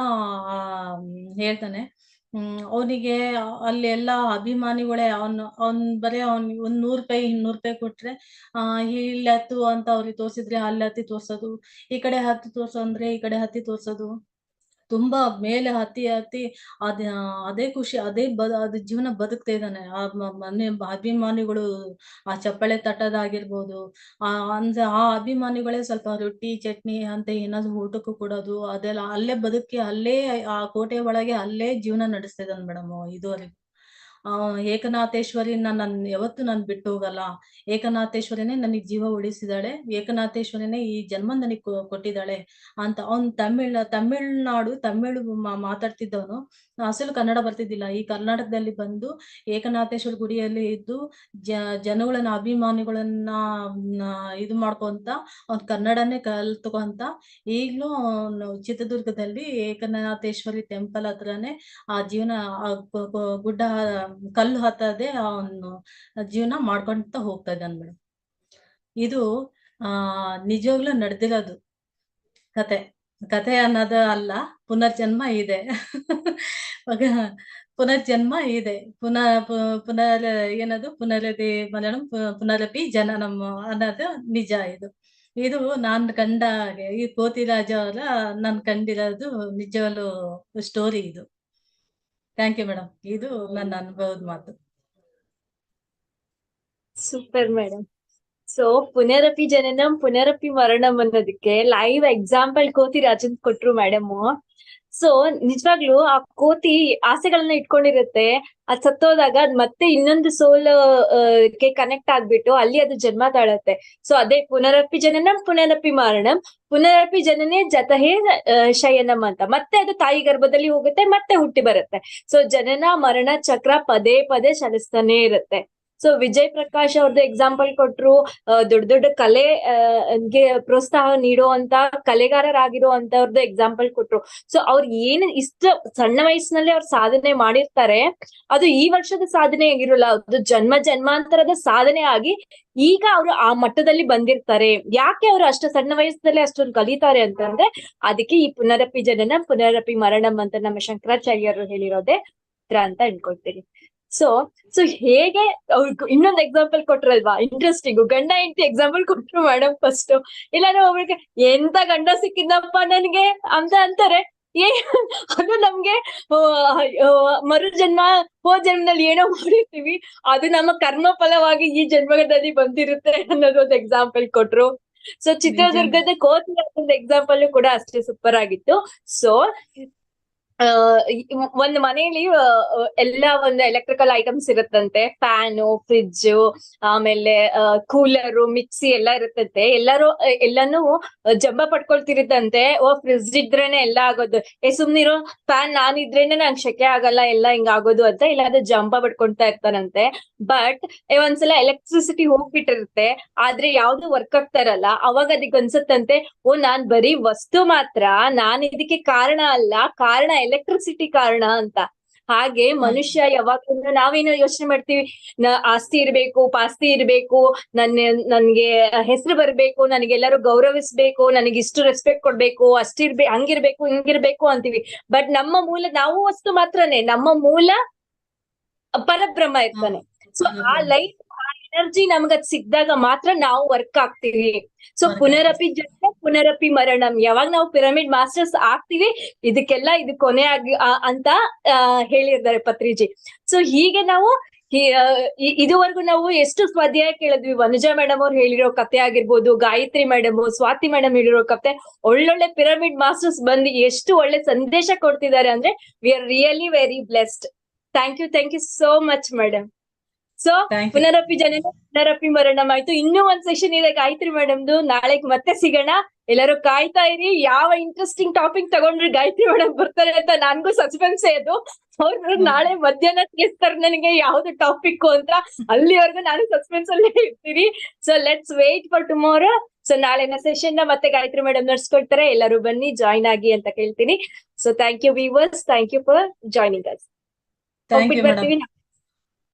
Speaker 2: ಹೇಳ್ತಾನೆ. ಹ್ಮ್, ಅವನಿಗೆ ಅಲ್ಲಿ ಎಲ್ಲಾ ಅಭಿಮಾನಿಗಳೇ ಅವನ್, ಅವ್ನ್ ಬರೀ ಅವ್ನ್ ಒಂದ್ ನೂರ್ ರೂಪಾಯಿ, ಇನ್ನೂರ್ ರೂಪಾಯಿ ಕೊಟ್ರೆ, ಆ, ಇಲ್ಲಿ ಹತ್ತು ಅಂತ ಅವ್ರಿಗೆ ತೋರ್ಸಿದ್ರೆ ಅಲ್ಲಿ ಹತ್ತಿ ತೋರ್ಸೋದು, ಈ ಕಡೆ ಹತ್ತಿ ತೋರ್ಸು ಅಂದ್ರೆ ಈ ಕಡೆ ಹತ್ತಿ ತೋರ್ಸೋದು. ತುಂಬಾ ಮೇಲೆ ಹತ್ತಿ ಹತ್ತಿ ಅದ ಅದೇ ಖುಷಿ, ಅದೇ ಬದ ಅದ್ ಜೀವನ ಬದುಕ್ತಾ ಇದ್ದಾನೆ. ಆ ಮನೆ ಅಭಿಮಾನಿಗಳು, ಆ ಚಪ್ಪಳೆ ತಟ್ಟದಾಗಿರ್ಬೋದು, ಆ, ಅಂದ್ರೆ ಆ ಅಭಿಮಾನಿಗಳೇ ಸ್ವಲ್ಪ ರೊಟ್ಟಿ, ಚಟ್ನಿ ಅಂತ ಏನಾದ್ರು ಊಟಕ್ಕೂ ಕೊಡೋದು, ಅದೆಲ್ಲ ಅಲ್ಲೇ ಬದುಕಿ, ಅಲ್ಲೇ ಆ ಕೋಟೆ ಒಳಗೆ ಅಲ್ಲೇ ಜೀವನ ನಡೆಸ್ತಾ ಇದ್ದಾನೆ ಮೇಡಮ್, ಇದುವರೆಗೂ. ಆ ಏಕನಾಥೇಶ್ವರಿನ ನನ್ನ ಯಾವತ್ತು ನಾನು ಬಿಟ್ಟು ಹೋಗಲ್ಲ. ಏಕನಾಥೇಶ್ವರಿನೇ ನನಗೆ ಜೀವ ಉಳಿಸಿದಾಳೆ. ಏಕನಾಥೇಶ್ವರಿನೇ ಈ ಜನ್ಮ ನನಗೆ ಕೊಟ್ಟಿದ್ದಾಳೆ ಅಂತ ಅವ್ನ್ ತಮಿಳ್, ತಮಿಳ್ನಾಡು, ತಮಿಳು ಮಾತಾಡ್ತಿದ್ದವನು. ಅಸಲು ಕನ್ನಡ ಬರ್ತಿದ್ದಿಲ್ಲ. ಈ ಕರ್ನಾಟಕದಲ್ಲಿ ಬಂದು ಏಕನಾಥೇಶ್ವರ ಗುಡಿಯಲ್ಲಿ ಇದ್ದು ಜ, ಜನಗಳನ್ನ, ಅಭಿಮಾನಿಗಳನ್ನ ಇದು ಮಾಡ್ಕೊಂತ ಅವ್ನ್ ಕನ್ನಡನೇ ಕಲ್ತ್ಕೊಂತ ಈಗ್ಲೂ ಚಿತ್ರದುರ್ಗದಲ್ಲಿ ಏಕನಾಥೇಶ್ವರಿ ಟೆಂಪಲ್ ಹತ್ರನೇ ಆ ಜೀವನ ಗುಡ್ಡ ಕಲ್ಲು ಹತ್ತದೆ ಅವನು ಜೀವನ ಮಾಡ್ಕೊಂತ ಹೋಗ್ತಾ ಇದ್ದಾನೆ ಮೇಡಮ್ ಇದು, ಆ, ನಿಜವಾಗ್ಲೂ ನಡೆದಿರೋದು ಕತೆ. ಕತೆ ಅನ್ನೋದು ಅಲ್ಲ, ಪುನರ್ಜನ್ಮ ಇದೆ. ಪುನರ್ಜನ್ಮ ಇದೆ. ಪುನಃ ಪುನರ್ ಏನದು? ಪುನರದಿ ಮಲಯಾಳಂ ಪುನರಪಿ ಜನನಂ ಅನ್ನೋದು ನಿಜ ಇದು. ಇದು ನಾನ್ ಕಂಡ ಹಾಗೆ, ಈ ಕೋತಿರಾಜ ಅವರ ನಾನ್ ಕಂಡಿರೋದು ನಿಜವಾಗ್ಲು ಸ್ಟೋರಿ ಇದು. ಥ್ಯಾಂಕ್ ಯು ಮೇಡಮ್ ಇದು ನನ್ನ ಅನುಭವದ ಮಾತು.
Speaker 3: ಸೂಪರ್ ಮೇಡಮ್ ಸೊ ಪುನರಪಿ ಜನನಂ, ಪುನರಪಿ ಮರಣಂ ಅನ್ನೋದಕ್ಕೆ ಲೈವ್ ಎಕ್ಸಾಂಪಲ್ ಕೋತಿ ರಾಜನ್ ಕೊಟ್ರು ಮೇಡಮ್ ಸೊ ನಿಜವಾಗ್ಲು ಆ ಕೋತಿ ಆಸೆಗಳನ್ನ ಇಟ್ಕೊಂಡಿರುತ್ತೆ. ಅದ್ ಸತ್ತೋದಾಗ ಅದ್ ಮತ್ತೆ ಇನ್ನೊಂದು ಸೋಲ್ಗೆ ಕನೆಕ್ಟ್ ಆಗ್ಬಿಟ್ಟು ಅಲ್ಲಿ ಅದು ಜನ್ಮ ತಾಳತ್ತೆ. ಸೊ ಅದೇ ಪುನರಪ್ಪಿ ಜನನಂ, ಪುನರಪ್ಪಿ ಮಾರಣಂ, ಪುನರಪ್ಪಿ ಜನನೇ ಜತಹೇ ಶಯನಂ ಅಂತ. ಮತ್ತೆ ಅದು ತಾಯಿ ಗರ್ಭದಲ್ಲಿ ಹೋಗುತ್ತೆ, ಮತ್ತೆ ಹುಟ್ಟಿ ಬರುತ್ತೆ. ಸೊ ಜನನ, ಮರಣ, ಚಕ್ರ ಪದೇ ಪದೇ ಚಲಿಸ್ತಾನೆ ಇರುತ್ತೆ. ಸೊ ವಿಜಯ್ ಪ್ರಕಾಶ್ ಅವ್ರದ್ದು ಎಕ್ಸಾಂಪಲ್ ಕೊಟ್ರು ದೊಡ್ಡ ದೊಡ್ಡ ಕಲೆ ಗೆ ಪ್ರೋತ್ಸಾಹ ನೀಡುವಂತ ಕಲೆಗಾರರಾಗಿರೋ ಅಂತವ್ರದ್ದು ಎಕ್ಸಾಂಪಲ್ ಕೊಟ್ರು. ಸೊ ಅವ್ರು ಏನ್ ಇಷ್ಟ, ಸಣ್ಣ ವಯಸ್ಸಿನಲ್ಲಿ ಅವ್ರ ಸಾಧನೆ ಮಾಡಿರ್ತಾರೆ, ಅದು ಈ ವರ್ಷದ ಸಾಧನೆ ಆಗಿರಲ್ಲ, ಅದು ಜನ್ಮ ಜನ್ಮಾಂತರದ ಸಾಧನೆ ಆಗಿ ಈಗ ಅವರು ಆ ಮಟ್ಟದಲ್ಲಿ ಬಂದಿರ್ತಾರೆ. ಯಾಕೆ ಅವರು ಅಷ್ಟು ಸಣ್ಣ ವಯಸ್ಸಲ್ಲೇ ಅಷ್ಟೊಂದು ಕಲಿತಾರೆ ಅಂತಂದ್ರೆ, ಅದಕ್ಕೆ ಈ ಪುನರಪಿ ಜನನ ಪುನರಪಿ ಮರಣಂ ಅಂತ ನಮ್ಮ ಶಂಕರಾಚಾರ್ಯರು ಹೇಳಿರೋದೆ ಅಂತ ಅನ್ಕೊಳ್ತೀನಿ. ಸೊ ಸೊ ಹೇಗೆ ಅವ್ರಿಗೆ ಇನ್ನೊಂದು ಎಕ್ಸಾಂಪಲ್ ಕೊಟ್ರಲ್ವಾ? ಇಂಟ್ರೆಸ್ಟಿಂಗ್ ಗಂಡ ಹೆಂಡತಿ ಎಕ್ಸಾಂಪಲ್ ಕೊಟ್ರು ಮೇಡಮ್ ಫಸ್ಟ್ ಇಲ್ಲಾಂದ್ರೆ ಒಬ್ರಿಗೆ ಎಂತ ಗಂಡ ಸಿಕ್ಕಿದಪ್ಪ ನನ್ಗೆ? ಅಂತ ಅಂತಾರೆ. ಏ ಅದು ನಮ್ಗೆ ಮರು ಜನ್ಮ ಹೋ ಜನ್ಮದಲ್ಲಿ ಏನೋ ಮಾಡಿರ್ತೀವಿ. ಅದು ನಮ್ಮ ಕರ್ಮ ಫಲವಾಗಿ ಈ ಜನ್ಮದಲ್ಲಿ ಬಂದಿರುತ್ತೆ ಅನ್ನೋದು ಒಂದು ಎಕ್ಸಾಂಪಲ್ ಕೊಟ್ರು. ಸೊ ಚಿತ್ರದುರ್ಗದ ಕೋತಿ ಎಕ್ಸಾಂಪಲ್ ಕೂಡ ಅಷ್ಟೇ ಸೂಪರ್ ಆಗಿತ್ತು. ಸೊ ಒಂದ್ ಮನೆಯಲ್ಲಿ ಎಲ್ಲ ಒಂದು ಎಲೆಕ್ಟ್ರಿಕಲ್ ಐಟಮ್ಸ್ ಇರುತ್ತಂತೆ. ಫ್ಯಾನು ಫ್ರಿಡ್ಜ್ ಆಮೇಲೆ ಕೂಲರು ಮಿಕ್ಸಿ ಎಲ್ಲ ಇರುತ್ತಂತೆ. ಎಲ್ಲರೂ, ಎಲ್ಲಾನು ಜಂಬ ಪಡ್ಕೊಳ್ತಿರುತ್ತಂತೆ. ಓ ಫ್ರಿಡ್ಜ್ ಇದ್ರೇನೆ ಎಲ್ಲ ಆಗೋದು. ಏ, ಸುಮ್ನಿರೋ ಫ್ಯಾನ್ ನಾನಿದ್ರೇನೆ ನಂಗೆ ಶೆಕೆ ಆಗಲ್ಲ, ಎಲ್ಲ ಹಿಂಗ್ ಆಗೋದು ಅಂತ ಇಲ್ಲಾಂದ್ರೆ ಜಂಬ ಪಡ್ಕೊಂತಾ ಇರ್ತಾರಂತೆ. ಬಟ್ ಒಂದ್ಸಲ ಎಲೆಕ್ಟ್ರಿಸಿಟಿ ಹೋಗ್ಬಿಟ್ಟಿರುತ್ತೆ. ಆದ್ರೆ ಯಾವ್ದು ವರ್ಕ್ ಆಗ್ತಾ ಇರಲ್ಲ. ಅವಾಗ ಅದಕ್ಕೆ ಅನ್ಸುತ್ತಂತೆ, ಓ, ನಾನ್ ಬರೀ ವಸ್ತು ಮಾತ್ರ. ನಾನ್ ಇದಕ್ಕೆ ಕಾರಣ ಅಲ್ಲ. ಕಾರಣ ಎಲೆಕ್ಟ್ರಿಸಿಟಿ ಕಾರಣ ಅಂತ. ಹಾಗೆ ಮನುಷ್ಯ ಯಾವಾಗ್ಲೂ ನಾವೇನು ಯೋಚನೆ ಮಾಡ್ತೀವಿ? ನ ಆಸ್ತಿ ಇರ್ಬೇಕು ಪಾಸ್ತಿ ಇರ್ಬೇಕು ನನ್ನ ನನ್ಗೆ ಹೆಸರು ಬರ್ಬೇಕು ನನಗೆಲ್ಲರೂ ಗೌರವಿಸ್ಬೇಕು ನನಗೆ ಇಷ್ಟು ರೆಸ್ಪೆಕ್ಟ್ ಕೊಡ್ಬೇಕು ಅಷ್ಟಿರ್ಬೇ ಹಂಗಿರ್ಬೇಕು ಹಿಂಗಿರ್ಬೇಕು ಅಂತೀವಿ. ಬಟ್ ನಮ್ಮ ಮೂಲ ನಾವು ವಸ್ತು ಮಾತ್ರನೇ ನಮ್ಮ ಮೂಲ ಪರಬ್ರಹ್ಮ ಇರ್ತಾನೆ. ಸೊ ಆ ಲೈಟ್ ಆ ಎನರ್ಜಿ ಅದ್ ಸಿಕ್ಕಿದಾಗ ಮಾತ್ರ ನಾವು ವರ್ಕ್ ಆಗ್ತೀವಿ. ಸೊ ಪುನರಪಿ ಜೊತೆ ಪುನರಪಿ ಮರಣಂ. ಯಾವಾಗ ನಾವು ಪಿರಮಿಡ್ ಮಾಸ್ಟರ್ಸ್ ಆಗ್ತೀವಿ ಇದಕ್ಕೆಲ್ಲ ಇದು ಕೊನೆ ಆಗಿ ಅಂತ ಹೇಳಿರ್ತಾರೆ ಪತ್ರಿಜಿ. ಸೊ ಹೀಗೆ ನಾವು ಇದುವರೆಗೂ ನಾವು ಎಷ್ಟು ಸ್ವಾಧ್ಯಾಯ ಕೇಳಿದ್ವಿ. ವನಜಾ ಮೇಡಮ್ ಅವ್ರು ಹೇಳಿರೋ ಕತೆ ಆಗಿರ್ಬೋದು ಗಾಯತ್ರಿ ಮೇಡಮ್ ಸ್ವಾತಿ ಮೇಡಮ್ ಹೇಳಿರೋ ಕತೆ ಒಳ್ಳೊಳ್ಳೆ ಪಿರಮಿಡ್ ಮಾಸ್ಟರ್ಸ್ ಬಂದು ಎಷ್ಟು ಒಳ್ಳೆ ಸಂದೇಶ ಕೊಡ್ತಿದ್ದಾರೆ ಅಂದ್ರೆ we are really very blessed thank you thank you so much madam so. ಪುನರಪಿ ಜನನ ಪುನರಪಿ ಮರಣಂ ಆಯ್ತು ಇನ್ನೂ ಒಂದ್ ಸೆಷನ್ ಇದೆ ಗಾಯತ್ರಿ ಮೇಡಮ್ದು ನಾಳೆಗ್ ಮತ್ತೆ ಸಿಗೋಣ. ಎಲ್ಲರೂ ಕಾಯ್ತಾ ಇರಿ. ಯಾವ ಇಂಟ್ರೆಸ್ಟಿಂಗ್ ಟಾಪಿಕ್ ತಗೊಂಡ್ರೆ ಗಾಯತ್ರಿ ಮೇಡಮ್ ಬರ್ತಾರೆ ಅಂತ ನನ್ಗೂ ಸಸ್ಪೆನ್ಸ್ ಅದು. ಅವ್ರು ನಾಳೆ ಮಧ್ಯಾಹ್ನ ತಿಳಿಸ್ತಾರೆ ನನಗೆ ಯಾವ್ದು ಟಾಪಿಕ್ ಅಂತ. ಅಲ್ಲಿವರೆಗೂ ನಾನು ಸಸ್ಪೆನ್ಸ್ ಅಲ್ಲೇ ಇರ್ತೀನಿ. So let's wait for tomorrow so ನಾಳೆನ ಸೆಷನ್ನ ಮತ್ತೆ ಗಾಯತ್ರಿ ಮೇಡಮ್ ನಡ್ಸ್ಕೊಳ್ತಾರೆ. ಎಲ್ಲರೂ ಬನ್ನಿ ಜಾಯ್ನ್ ಆಗಿ ಅಂತ ಕೇಳ್ತೀನಿ. So thank you viewers thank you for joining us ಬರ್ತೀವಿ